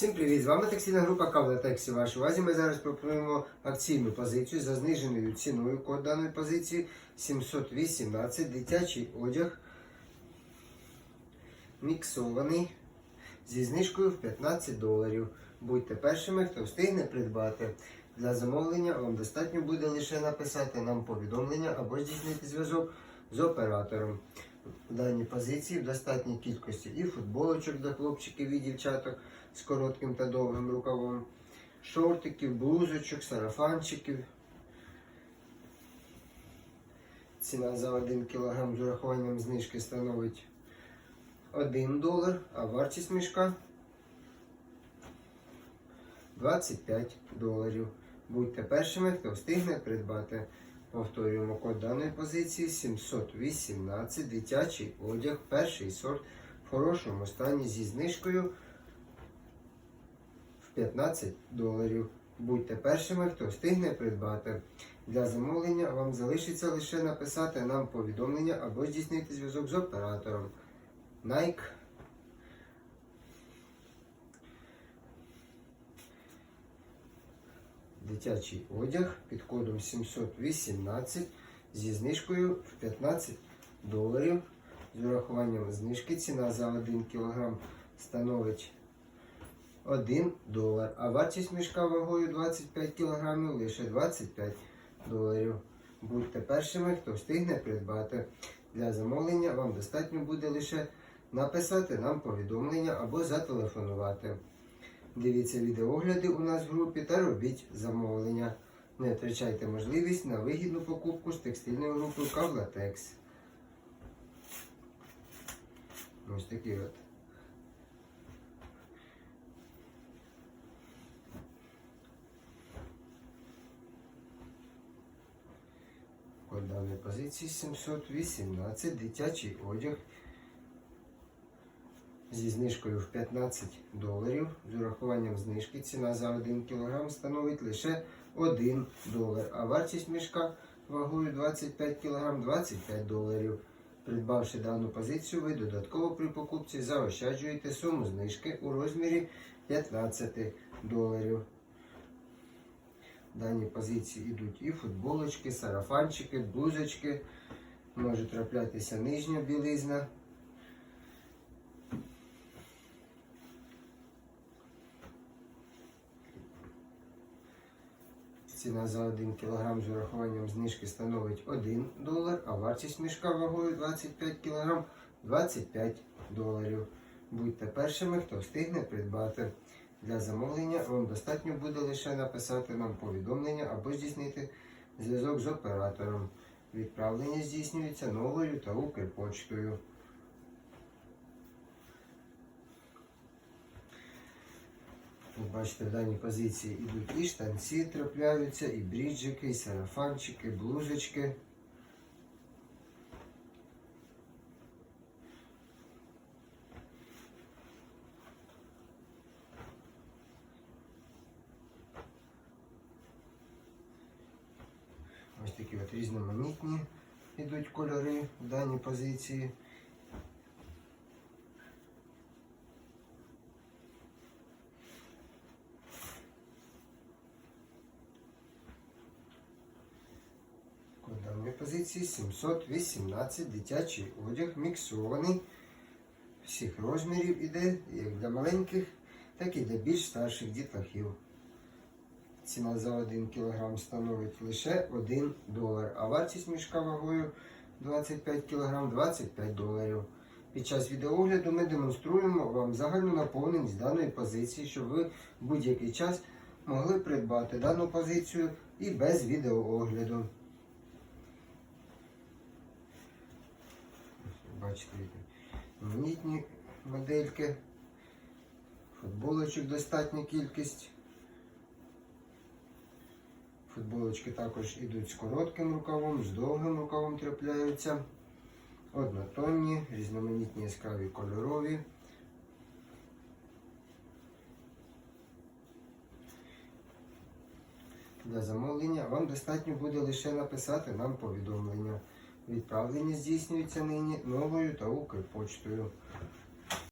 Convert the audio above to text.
Всім привіт! З вами текстильна група Кавлатексі. Вашій увазі ми зараз пропонуємо акційну позицію за зниженою ціною. Код даної позиції 718 дитячий одяг міксований зі знижкою в 15 доларів. Будьте першими, хто встигне придбати. Для замовлення вам достатньо буде лише написати нам повідомлення або здійснити зв'язок з оператором. В даній позиції в достатній кількості і футболочок для хлопчиків і дівчаток з коротким та довгим рукавом, шортиків, блузочок, сарафанчиків. Ціна за 1 кг з урахуванням знижки становить 1 долар, а вартість мішка 25 доларів. Будьте першими, хто встигне придбати. Повторюємо код даної позиції 718 дитячий одяг, перший сорт в хорошому стані зі знижкою в 15 доларів. Будьте першими, хто встигне придбати. Для замовлення вам залишиться лише написати нам повідомлення або здійснити зв'язок з оператором. Nike. Дитячий одяг під кодом 718 зі знижкою в 15 доларів. З урахуванням знижки ціна за 1 кг становить 1 долар, а вартість мішка вагою 25 кг лише 25 доларів. Будьте першими, хто встигне придбати. Для замовлення вам достатньо буде лише написати нам повідомлення або зателефонувати. Дивіться відеогляди у нас в групі та робіть замовлення. Не втрачайте можливість на вигідну покупку з текстильною групою Кавлатекс. Ось такі от. Код даної позиції 718 дитячий одяг зі знижкою в 15 доларів. З урахуванням знижки ціна за 1 кг становить лише 1 долар, а вартість мішка вагою 25 кг 25 доларів. Придбавши дану позицію, ви додатково при покупці заощаджуєте суму знижки у розмірі 15 доларів. В даній позиції йдуть і футболочки, сарафанчики, блузочки, може траплятися нижня білизна. Ціна за 1 кг з урахуванням знижки становить 1 долар, а вартість мішка вагою 25 кг 25 доларів. Будьте першими, хто встигне придбати. Для замовлення вам достатньо буде лише написати нам повідомлення або здійснити зв'язок з оператором. Відправлення здійснюється новою та Укрпочтою. Ви бачите, в даній позиції йдуть і штанці трапляються, і бріджики, і сарафанчики, блузочки. Ось такі от різноманітні йдуть кольори в даній позиції. Код даної позиції 718 дитячий одяг міксований всіх розмірів іде як для маленьких, так і для більш старших дітлахів. Ціна за 1 кг становить лише 1 долар, а вартість мішка вагою 25 кг 25 доларів. Під час відеогляду ми демонструємо вам загальну наповненість даної позиції, щоб ви в будь-який час могли придбати дану позицію і без відеоогляду. Бачите, монітні модельки, футболочок достатня кількість. Футболочки також йдуть з коротким рукавом, з довгим рукавом трапляються. Однотонні, різноманітні яскраві кольорові. Для замовлення вам достатньо буде лише написати нам повідомлення. Відправлення здійснюється нині новою та Укрпочтою.